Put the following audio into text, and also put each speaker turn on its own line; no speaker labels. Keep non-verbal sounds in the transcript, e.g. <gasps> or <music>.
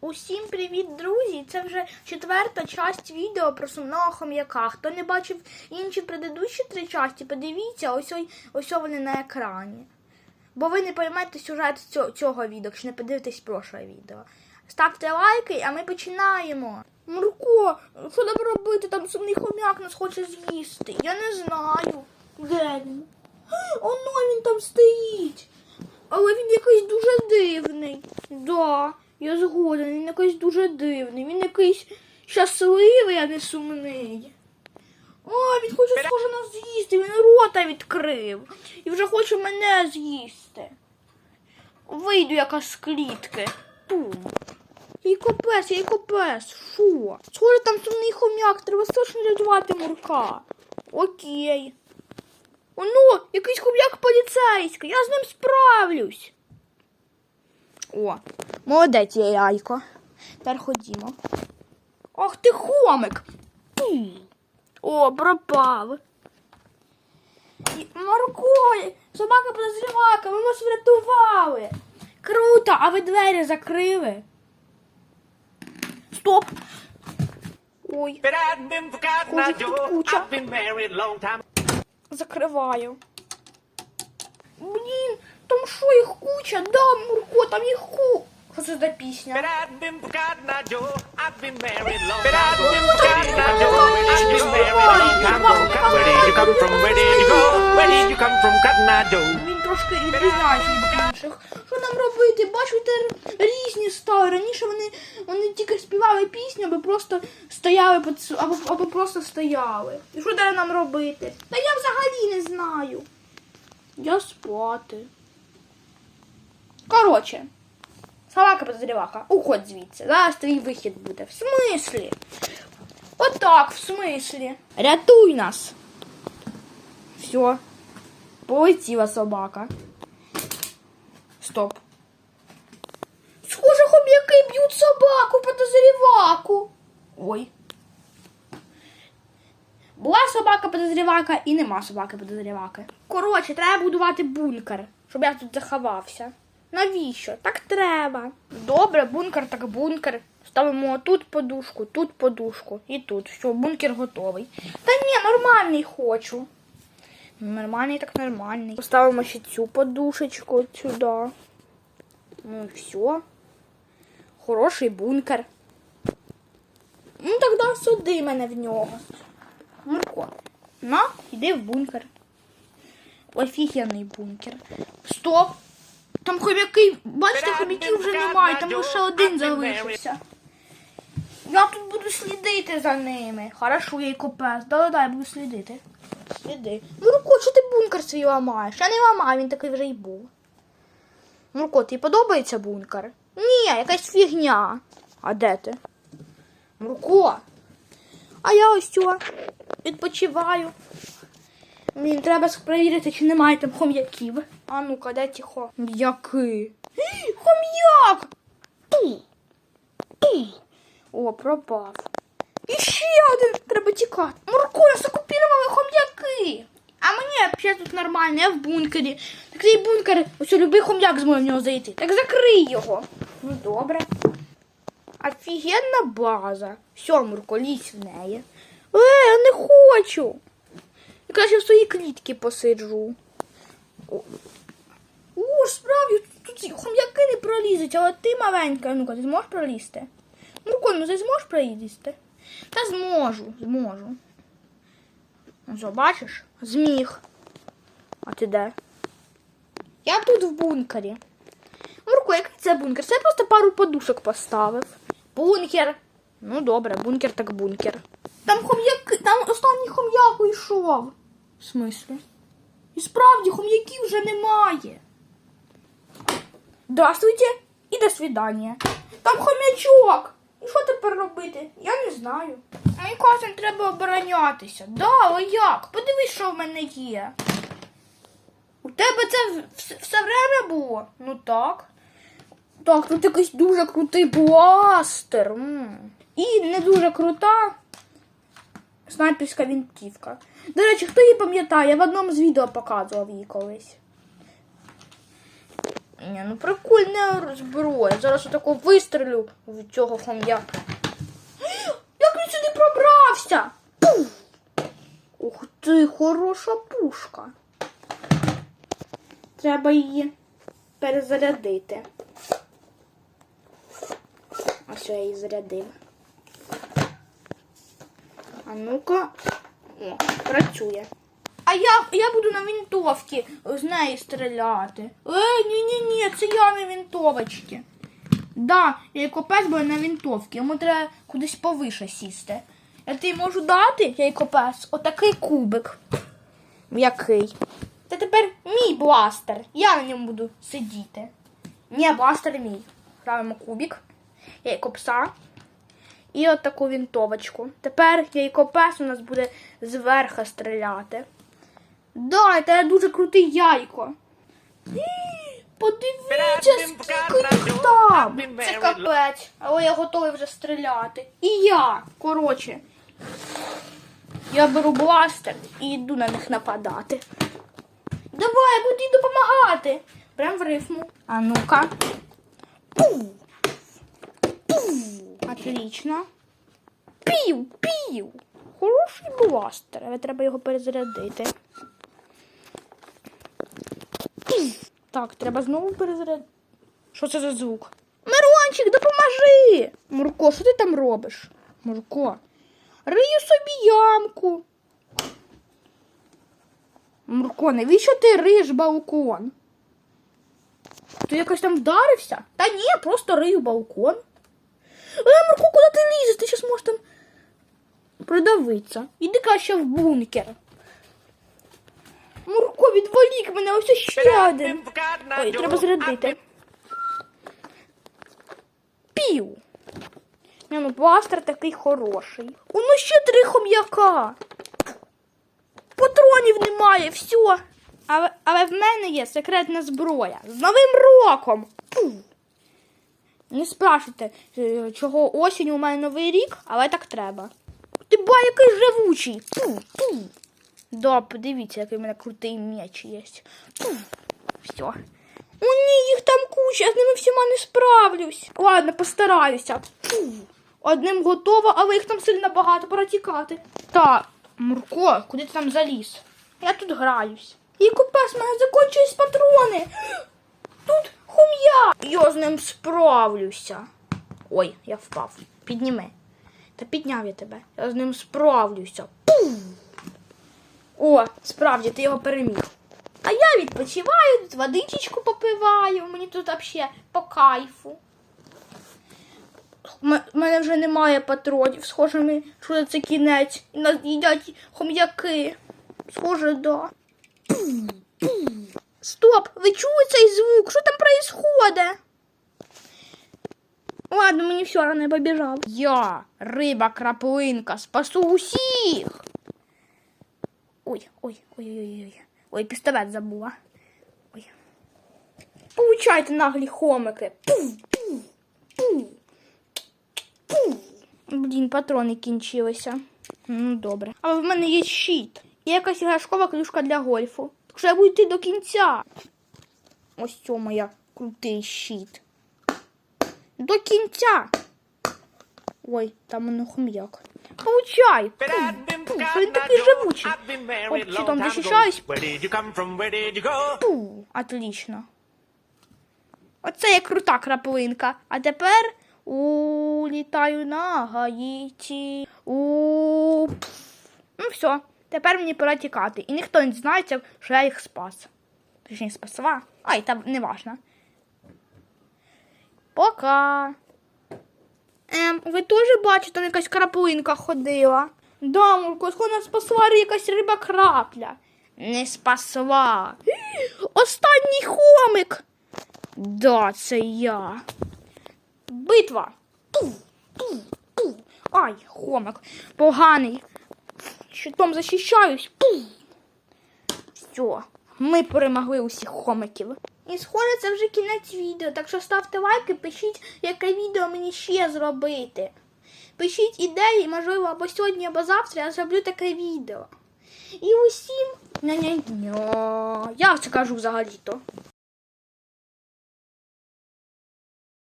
Усім привіт, друзі! Це вже четверта часть відео про сумного хом'яка. Хто не бачив інші предыдущі три часті, подивіться, ось ось вони на екрані. Бо ви не поймете сюжет цього відео, якщо не подивитесь прошле відео. Ставте лайки, а ми починаємо. Мурко, що нам робити? Там сумний хом'як нас хоче з'їсти. Я не знаю. Де він? <gasps> Оно він там стоїть. Але він якийсь дуже дивний. Да, я згоден, він якийсь дуже дивний. Він якийсь щасливий, а не сумний. О, він хоче схоже нас з'їсти, він рота відкрив. І вже хоче мене з'їсти. Вийду якась з клітки. Тум. Їй копес, їй копес. Фу. Схоже, там сумний хом'як, треба срочно рятувати мурка. Окей. Оно, якийсь хом'як поліцейський, я з ним справлюсь. О, молодець я яйко. Тепер ходімо. Ах ти хомик. О, пропав. Марко, собака подозрівака, ми вас врятували. Круто, а ви двері закрили? Стоп. Ой, тут куча. Закриваю. Блін, там що їх куча? Да, Мурко, там їх ку. Що це за пісня? Він трошки відрізняється від інших. Що нам робити? Бачите, різні стали. Раніше вони, вони тільки співали пісню, або просто стояли під цю- або, або просто стояли. І що далі нам робити? Та я взагалі не знаю. Я спати. Коротше, собака подозрівака, уходь звідси. Зараз твій вихід буде. В смислі? Отак, в смислі. Рятуй нас. Все. Полетіла собака. Стоп. Схоже, хом'яки б'ють собаку подозріваку. Ой. Була собака подозрівака і нема собаки подозріваки. Коротше, треба будувати бункер, щоб я тут заховався. Навіщо? Так треба. Добре, бункер так бункер. Ставимо тут подушку, тут подушку і тут. Все, бункер готовий. Та ні, нормальний хочу. Нормальний так нормальний. Поставимо ще цю подушечку сюди. Ну і все. Хороший бункер. Ну тоді сюди мене в нього. Мурко. На, йди в бункер. Офігенний бункер. Стоп! Там хомяки, бачите, хомяків вже немає, там лише один залишився. Я тут буду слідити за ними. Хорошо, я й копес. Да-да-да, я буду слідити. Сліди. Мурко, що ти бункер свій ламаєш? Я не ламаю, він такий вже й був. Мурко, тобі подобається бункер? Ні, якась фігня. А де ти? Мурко. А я ось цього відпочиваю. Блін, треба перевірити, чи немає там хом'яків. А ну-ка, де ті хо? Який? Хом'як! О, пропав. І ще один треба тікати. Мурко, нас окупірували хом'яки. А мені взагалі тут нормально, я в бункері. Так цей бункер, ось любий хом'як зможе в нього зайти. Так закрий його. Ну добре. Офігенна база. Все, Мурко, лізь в неї. Е, я не хочу. Краще в своїй клітці посиджу. О, О, справді, тут хом'яки не пролізуть, але ти маленька. Ну-ка, ти зможеш пролізти? Мурко, ну ти зможеш пролізти? Та зможу, зможу. Ну, що, бачиш? Зміг. А ти де? Я тут в бункері. Мурко, який це бункер? Це я просто пару подушок поставив. Бункер. Ну добре, бункер так бункер. Там хом'яки, там останній хом'як уйшов. В смислі? І справді хом'яків вже немає. Здравствуйте і до свидання. Там хом'ячок. І що тепер робити? Я не знаю. Мені кажуть, треба оборонятися. Да, але як? Подивись, що в мене є. У тебе це все время було? Ну так. Так, тут якийсь дуже крутий бластер. м. І не дуже крута снайперська вінтівка. До речі, хто її пам'ятає, я в одному з відео показував її колись. Ні, ну прикольна зброя. Зараз отако вистрелю в цього хом'яка. <gasps> Як він сюди пробрався? Пуф! Ух ти, хороша пушка. Треба її перезарядити. Ось я її зарядив. А ну-ка. О, працює. А я, я буду на винтовці з неї стріляти. Е, ні-ні-ні, це я на винтовочці. Да, я копець буде на винтовці, йому треба кудись повише сісти. Я тобі можу дати, я копець, отакий кубик. Який? Це тепер мій бластер. Я на ньому буду сидіти. Ні, бластер мій. Ставимо кубик, яйкопса і от таку вінтовочку. Тепер яйкопес у нас буде зверху стріляти. Да, це дуже крутий яйко. Подивіться, скільки їх там. Це капець. Але я готовий вже стріляти. І я, коротше. Я беру бластер і йду на них нападати. Давай, буду їй допомагати. Прям в рифму. А ну-ка. Пу. Отлично. Пів, пів. Хороший бластер, але треба його перезарядити. Так, треба знову перезарядити. Що це за звук? Мирончик, допоможи! Мурко, що ти там робиш? Мурко. Рию собі ямку. Мурко, навіщо ти риєш балкон? Ти якось там вдарився? Та ні, просто рию балкон. Е, Мурко, куди ти лізеш? Ти зараз можеш там придавитися. Іди краще в бункер. Мурко, відволік мене, ось ще один. Ой, треба зарядити. Пів. Ні, ну бластер такий хороший. У ну ще три хом'яка. Патронів немає, все. Але, але в мене є секретна зброя. З Новим роком! Пу. Не спрашуйте, е, чого осінь у мене новий рік, але так треба. Ти ба, який живучий. Пу, пу. Да, подивіться, який в мене крутий меч є. Пу. Все. О, ні, їх там куча, я з ними всіма не справлюсь. Ладно, постараюся. Фу. Одним готово, але їх там сильно багато, пора тікати. Так, Мурко, куди ти там заліз? Я тут граюсь. І купес, мене закінчують патрони. Тут хум'я. Я з ним справлюся. Ой, я впав. Підніми. Та підняв я тебе. Я з ним справлюся. Пу! О, справді, ти його переміг. А я відпочиваю, тут водичечку попиваю. Мені тут взагалі по кайфу. У мене вже немає патронів. Схоже, ми що це кінець. І нас їдять хом'яки. Схоже, да. Стоп! Ви чули цей звук? Що там происходит? Ладно, мені все одно я побіжав. Я, риба краплинка, спасу усіх. Ой, ой, ой, ой, ой. Ой, пістолет забула. Ой. Получайте наглі хомики. Пу, пу, пу, пу. Блін, патрони кінчилися. Ну, добре. Але в мене є щит. І якась іграшкова клюшка для гольфу. Так що йти до кінця. Ось це моя крутий щит. До кінця. Ой, там воно хом'як. Получай! Він такий живучий. Защищаюсь.
Did you go?
Пу, отлично. Оце є крута краплинка. А тепер улітаю на Гаїті. У... Ну все, тепер мені пора тікати. І ніхто не дізнається, що я їх спас. Точніше, спасла. Ай, там не важно. Пока. Ем, ви теж бачите, там якась краплинка ходила. Да, Мурко, схоже, спасла якась риба крапля. Не спасла. Останній хомик. Да, це я. Битва. Ту, ту, ту. Ай, хомик. Поганий. Щитом захищаюсь. Пу. Все. Ми перемогли усіх хомиків. І схоже, це вже кінець відео. Так що ставте лайки, пишіть, яке відео мені ще зробити. Пишіть ідеї, можливо, або сьогодні, або завтра я зроблю таке відео. І усім ня-ня-ня. Я це кажу взагалі-то.